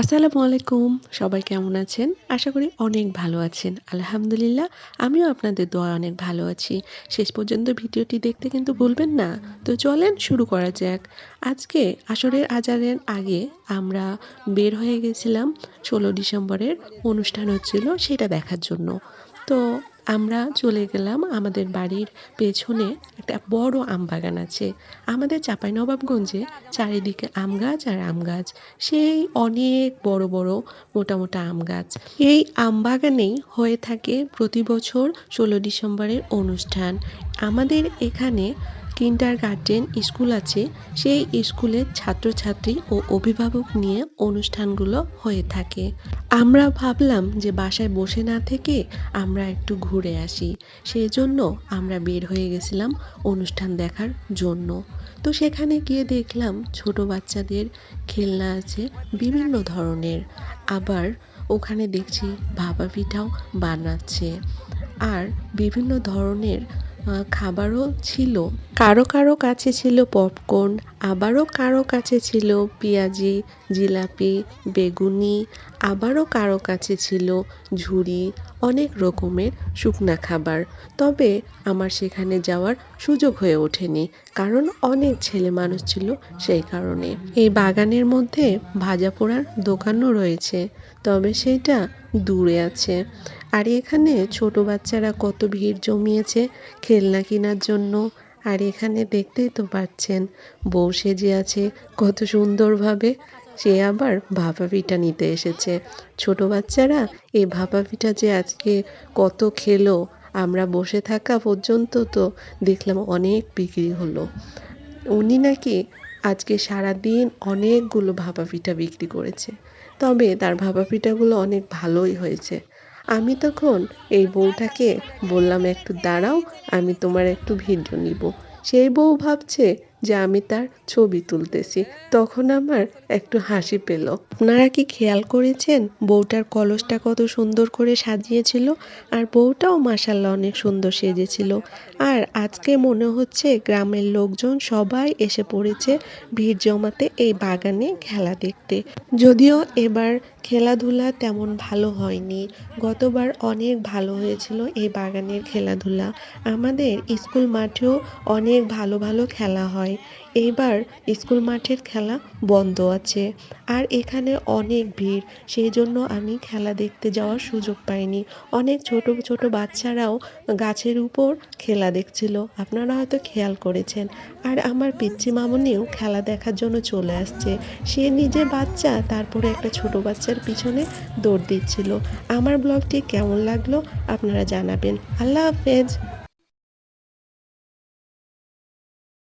আসসালামু আলাইকুম। সবাই কেমন আছেন? আশা করি অনেক ভালো আছেন। আলহামদুলিল্লাহ, আমিও আপনাদের দোয়া অনেক ভালো আছি। শেষ পর্যন্ত ভিডিওটি দেখতে কিন্তু ভুলবেন না। তো চলেন শুরু করা যাক। আজকে আসরের আজারের আগে আমরা বের হয়ে গেছিলাম ষোলো ডিসেম্বরের অনুষ্ঠান হচ্ছিল সেটা দেখার জন্য। তো আমরা চলে গেলাম আমাদের বাড়ির পেছনে একটা বড় আম বাগান আছে। আমাদের চাঁপাইনবাবগঞ্জে চারিদিকে আম গাছ আর আম গাছ। সেই অনেক বড় বড়, মোটা মোটা আম গাছ। এই আম বাগানেই হয়ে থাকে প্রতি বছর ষোলো ডিসেম্বরের অনুষ্ঠান। আমাদের এখানে কিন্ডার গার্ডেন স্কুল আছে, সেই স্কুলের ছাত্রছাত্রী ও অভিভাবক নিয়ে অনুষ্ঠানগুলো হয়ে থাকে। আমরা ভাবলাম যে বাসায় বসে না থেকে আমরা একটু ঘুরে আসি। সেই জন্য আমরা বের হয়ে গেছিলাম অনুষ্ঠান দেখার জন্য। তো সেখানে গিয়ে দেখলাম ছোট বাচ্চাদের খেলনা আছে বিভিন্ন ধরনের। আবার ওখানে দেখছি ভাপা পিঠাও বানাচ্ছে। আর বিভিন্ন ধরনের খাবারও ছিল। কারও কারও কাছে ছিল পপকর্ন, আবারও কারও কাছে ছিল পেঁয়াজি, জিলাপি, বেগুনি, আবারও কারও কাছে ছিল ঝুড়ি অনেক রকমের শুকনা খাবার। তবে আমার সেখানে যাওয়ার সুযোগ হয়ে ওঠেনি, কারণ অনেক ছেলে মানুষ ছিল সেই কারণে। এই বাগানের মধ্যে ভাজা পোড়ার দোকানও রয়েছে, তবে সেইটা দূরে আছে। আর এখানে ছোট বাচ্চারা কত ভিড় জমিয়েছে খেলনা কেনার জন্য। আর এখানে দেখতেই তো পাচ্ছেন, বউ সেজে আছে কত সুন্দরভাবে। সে আবার ভাপা পিঠা নিতে এসেছে। ছোট বাচ্চারা এই ভাপা পিঠা যে আজকে কত খেলো, আমরা বসে থাকা পর্যন্ত তো দেখলাম অনেক বিক্রি হলো। উনি নাকি আজকে সারাদিন অনেকগুলো ভাপা পিঠা বিক্রি করেছে। তবে তার ভাপা পিঠাগুলো অনেক ভালোই হয়েছে। আমি তখন এই বউটাকে বললাম, একটু দাঁড়াও, আমি তোমার একটু ভিডিও নিব। সেই বউ ভাবছে যে আমি তার ছবি তুলতেছি। তখন আমার একটু হাসি পেল। আপনারা কি খেয়াল করেছেন? বউটার কলসটা কত সুন্দর করে সাজিয়েছিল আর বউটাও মাসাল্লাহ অনেক সুন্দর সেজেছিল। আর আজকে মনে হচ্ছে গ্রামের লোকজন সবাই এসে পড়েছে ভিড় জমাতে এই বাগানে খেলা দেখতে। যদিও এবার খেলাধুলা তেমন ভালো হয়নি। গতবার অনেক ভালো হয়েছিল এই বাগানের খেলাধুলা। আমাদের স্কুল মাঠেও অনেক ভালো ভালো খেলা হয়। এইবার স্কুল মাঠের খেলা বন্ধ আছে আর এখানে অনেক ভিড়। সেই জন্য আমি খেলা দেখতে যাওয়ার সুযোগ পাইনি। অনেক ছোট ছোট বাচ্চারাও গাছের উপর খেলা দেখছিল। আপনারা হয়তো খেয়াল করেছেন। আর আমার পিচ্চি মামনিও খেলা দেখার জন্য চলে আসছে। সে নিজে বাচ্চা, তারপরে একটা ছোট বাচ্চার পিছনে দৌড় দিচ্ছিল। আমার ব্লগটি কেমন লাগল আপনারা জানাবেন। আল্লাহ হাফেজ।